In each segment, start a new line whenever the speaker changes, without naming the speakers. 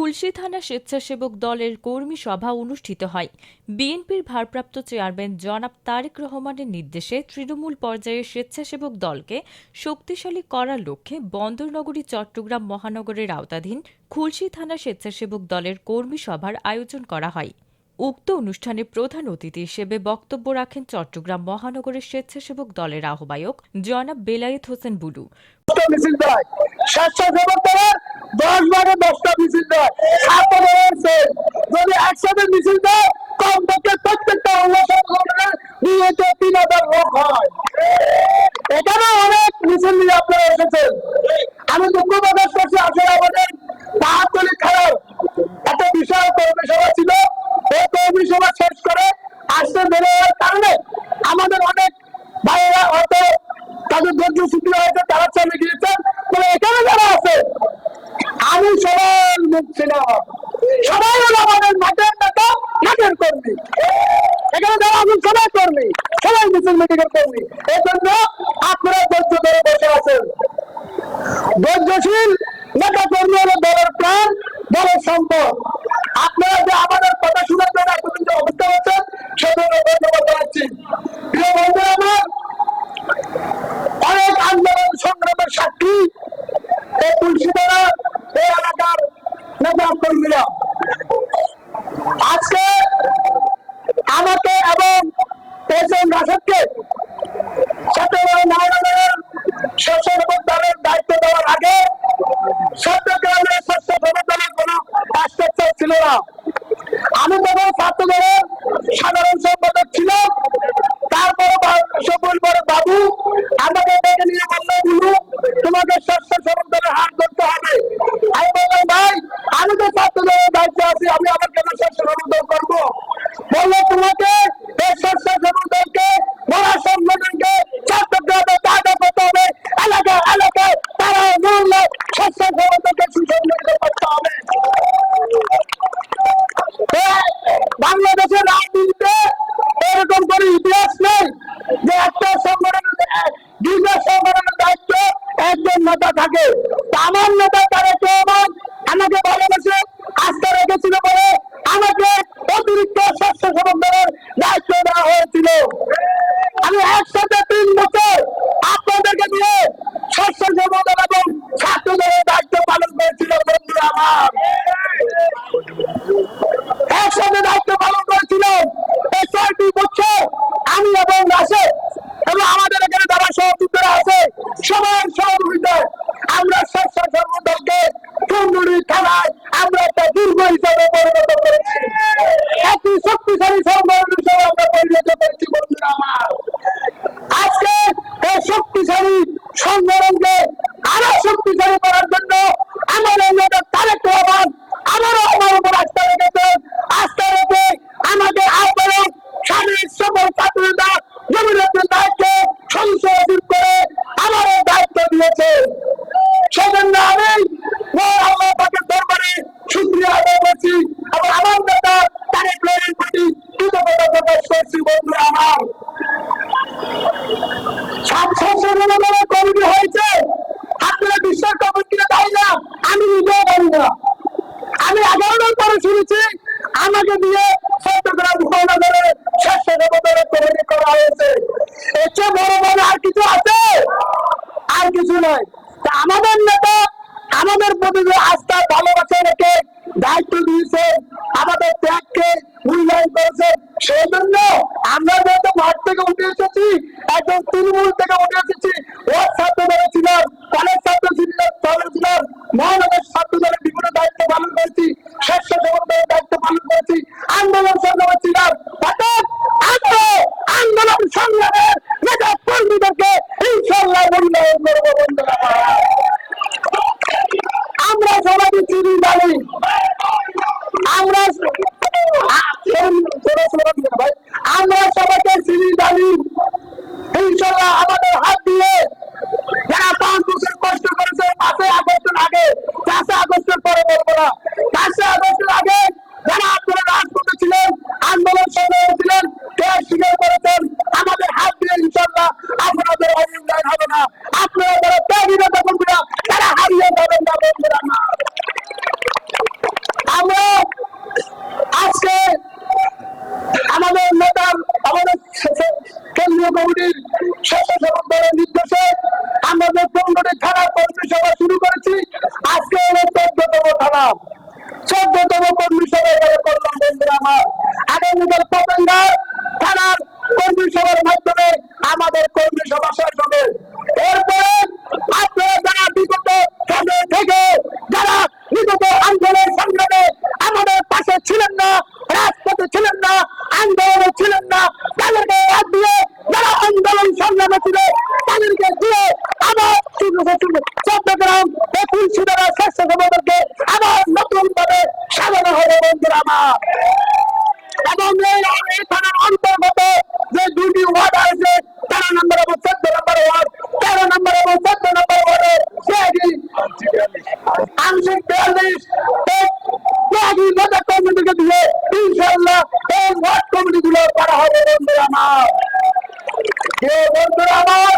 খুলশী থানা স্বেচ্ছাসেবক দলের কর্মী সভা অনুষ্ঠিত হয়। বিএনপির ভারপ্রাপ্ত চেয়ারম্যান জনাব তারেক রহমানের নির্দেশে তৃণমূল পর্যায়ে স্বেচ্ছাসেবক দলকে শক্তিশালী করার লক্ষ্যে বন্দরনগরী, চট্টগ্রাম মহানগরের আওতাধীন খুলশী থানা স্বেচ্ছাসেবক দলের কর্মী সভার আয়োজন করা হয়। উক্ত অনুষ্ঠানে প্রধান অতিথি হিসেবে বক্তব্য রাখেন চট্টগ্রাম মহানগরের স্বেচ্ছাসেবক দলের আহ্বায়ক জনাব বেলায়েত হোসেন বুলু।
অনেক আমি দুঃখ প্রকাশ করছি, আসলে আমাদের খেলার একটা বিশাল ছিল। এই কর্মী সভা শেষ করে আসতে বেড়ে যাওয়ার কারণে আমাদের অনেক ভাইয়েরা হয়তো তাদের ধৈর্য ছুটি হয়েছে তারা চলে গিয়েছেন তবে এখানে যারা আছে, আমি সবার মুখ ছিলাম সবাই হলো আমাদের মাঠের নেতা, মাঠের কর্মী। এখানে যারা আমি সবাই কর্মী। সবাই মিছিল মিটিংয়ের কর্মী। এই জন্য আপনারা ধৈর্য ধরে বসে আছেন। ধৈর্যশীল নেতা কর্মী হলো দলের প্রাণ, দলের সম্পদ। আপনারা যে আমাদের কথা শুনে আপনারা এতদিন যে অবস্থা হচ্ছেন সেজন্য ধন্যবাদ জানাচ্ছি। প্রিয় বন্ধুরা নেতা থাকে। আমার নেতা তারা চৌমান আমাকে ভালোবেসে আস্থা রেখেছিল বলে আমাকে অতিরিক্ত স্বাস্থ্য সমন্বয়ের দায়িত্ব দেওয়া হয়েছিল। আমি একসাথে আমি নিজেও পরে শুনেছি আমাকে দিয়ে আমাদের মূল্যায়ন করেছে। সেই আমরা যেহেতু মাঠ থেকে উঠে এসেছি, একদম তৃণমূল থেকে উঠে এসেছি, ওয়ার্ড ছাত্র দলে ছিলাম, কলেজ ছাত্র ছিলাম, মহানগর ছাত্র দলের বিভিন্ন দায়িত্ব পালন করেছি স্বেচ্ছাসেবক দলের দায়িত্ব পালন করেছি, আন্দোলন সংগ্রামে ছিলাম। অর্থাৎ আমরা আন্দোলন সংগ্রামের নেতা কর্মীদেরকে ইনশাল্লাহ মূল্যায়ন করব বন্ধুরা। আমরা সবাই চিনি, জানি। কর্মী সভা এখানে করলাম বন্ধুরা আমার মাধ্যমে আমাদের কর্মী সভা শেষ হবে। এরপরে আপনারা যারা আমাদের পাশে ছিলেন না, রাজপথে ছিলেন না, আন্দোলনে ছিলেন না, তাদেরকে বাদ দিয়ে যারা আন্দোলন সংগ্রামে ছিল তাদেরকে দিয়ে আবার চট্টগ্রাম একুল সুদারা হবে বন্ধুরা আমার। এ বন্ধুরা আমার?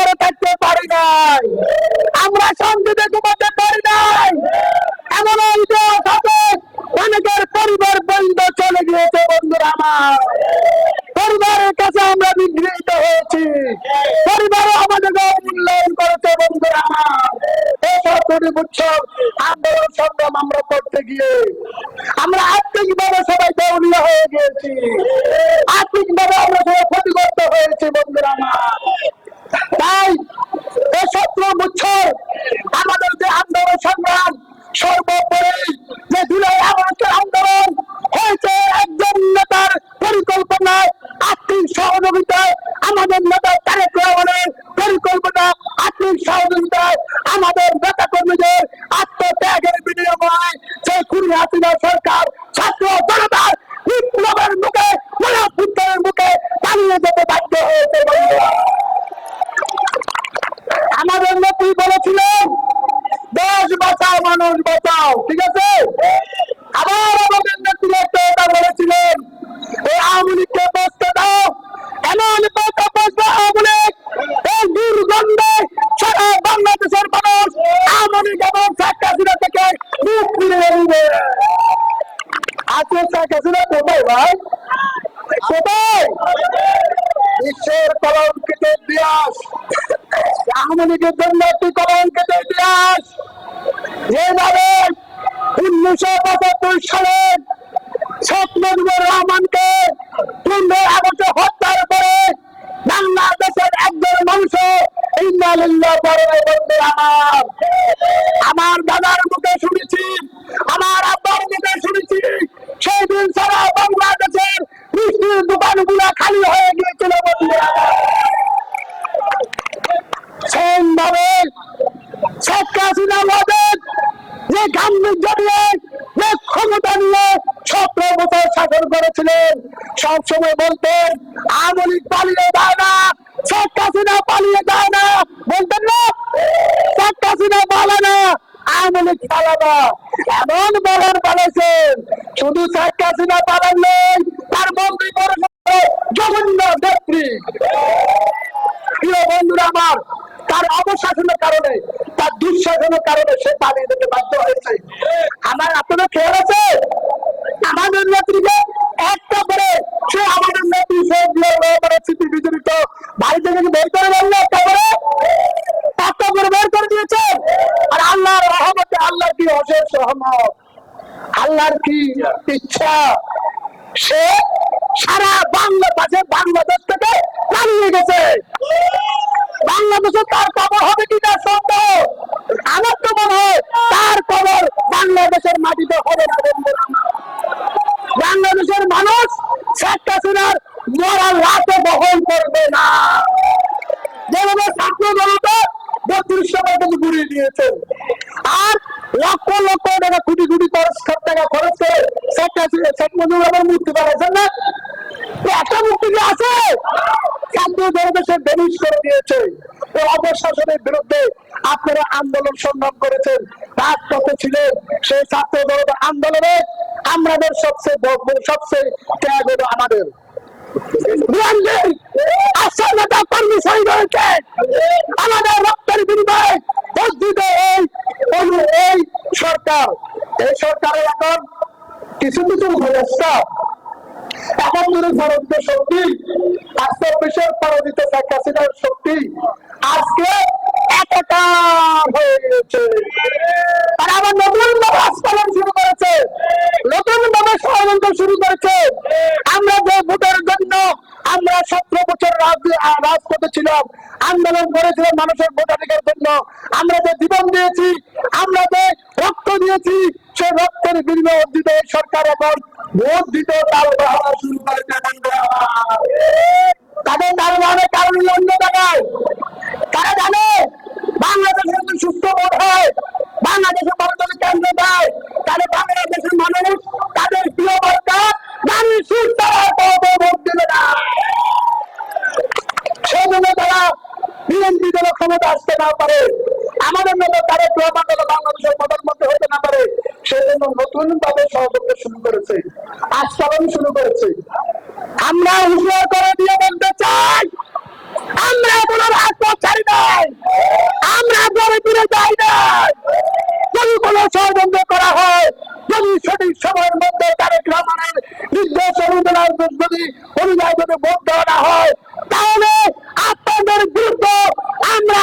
করে থাকতে পারি নাই। আমরা শান্তিতে ঘুমাতে পারি নাই। এমন অনেকের পরিবার বন্ধ চলে গিয়েছে বন্ধুরা আমার। পরিবারের কাছে আমরা নিগৃহীত হয়েছি। পরিবারও আমাদেরকে মূল্যায়ন করেছে বন্ধুরা আমার। এইসব উৎসব আন্দোলন সংগ্রাম আমরা করতে গিয়ে আমরা আর্থিকভাবে সবাই দেউলিয়া হয়ে গিয়েছি। আর্থিকভাবে আমরা যে গাম্ভীর্য নিয়ে যে ক্ষমতা নিয়ে সতেরো বছর শাসন করেছিলেন, সবসময় বলতেন আওয়ামী লীগ পালিয়ে যায় না, শেখ হাসিনা পালিয়ে যায় না। বলতেন না, শেখ হাসিনা পালে না এমন বলার বলেছেন শুধু শেখ হাসিনা পালান তার মন্ত্রী পরিষদ জঘন্য নেত্রী প্রিয় বন্ধুরা আমার, তার অবশাসনের কারণে তার দুঃসাধনের কারণে সে পালিয়ে যেতে বাধ্য হয়েছে। আমার আপনাদের খেয়াল আছে? আমাদের নেত্রীকে একটা করে সে আমাদের নেত্রী সে স্মৃতি বিজড়িত বাড়ি থেকে বের করে দেন একটা করে। একটা করে বের করে দিয়েছেন আর আল্লাহর রহমতে আল্লাহ কি অশেষ রহমত? আল্লাহর কি ইচ্ছা? সে সারা বাংলাদেশে বাংলাদেশ থেকে পালিয়ে গেছে। বাংলাদেশে তার কবর হবে কিনা সন্দেহ? আমার তো মনে হয় তার কবর বাংলাদেশের মাটিতে হবে না বাংলাদেশের মানুষ শেখ হাসিনার মরার রাতে বহন করবে না। যেভাবে ছাত্র জনতা বত্রিশশো টাকা ঘুরিয়ে দিয়েছেন লক্ষ লক্ষ টাকা, কোটি কোটি খরচ টাকা খরচ করে শেখ মুজিবুর রহমান মুক্তি পাঠাচ্ছেন না? একটা মুক্তি কি আছে? ছাত্র জনতা বেনিশ করে দিয়েছে। অপশাসনের বিরুদ্ধে আপনারা আন্দোলন সংগ্রাম করেছেন। তার পথে ছিলেন সেই ছাত্র জনতা আন্দোলনে আমাদের সবচেয়ে সবচেয়ে ত্যাগ হলো আমাদের আসল নেতা কর্মী শহীদ হয়েছে। আমাদের রক্তের বিনিময়ে বর্ধিত এই অনু- এই সরকার, এই সরকারের এখন কিছু কিছু উপদেষ্টা শক্তি আজকে আবার নতুন শুরু করেছে। নতুন শুরু করেছে। আমরা যে ভোটের জন্য আমরা সতেরো বছর রাজপথে ছিলাম, আন্দোলন করেছিলাম মানুষের ভোটাধিকার জন্য, আমরা যে জীবন দিয়েছি মানে অন্য তারা জানে বাংলাদেশে সুস্থ ভোট হয়, বাংলাদেশে দল কেন্দ্র দেয় তাহলে বাংলাদেশের মানুষ তাদের প্রিয় বার্তা দামি সুস্থ ভোট দেবে না। সেই তারা বিএনপি যেন ক্ষমতা আসতে না পারে, আমাদের মতো তারেক রহমান বাংলাদেশের প্রধানমন্ত্রী হতে না পারে সেই জন্য নতুন ভাবে সহযোগিতা শুরু করেছে আস্ফালন শুরু করেছে। আমরা হুঁশিয়ার করে দিয়ে বলতে চাই আমরা কোনো রাজপথ ছাড়ি নাই। আমরা ঘরে ফিরে যাই নাই যদি কোনো ষড়যন্ত্র করা হয়, যদি সঠিক সময়ের মধ্যে তারেক রহমানের নির্দেশ অনুদান যদি অনুযায়ী যদি ভোট দেওয়া হয়, তাহলে আপনাদের বিরুদ্ধে আমরা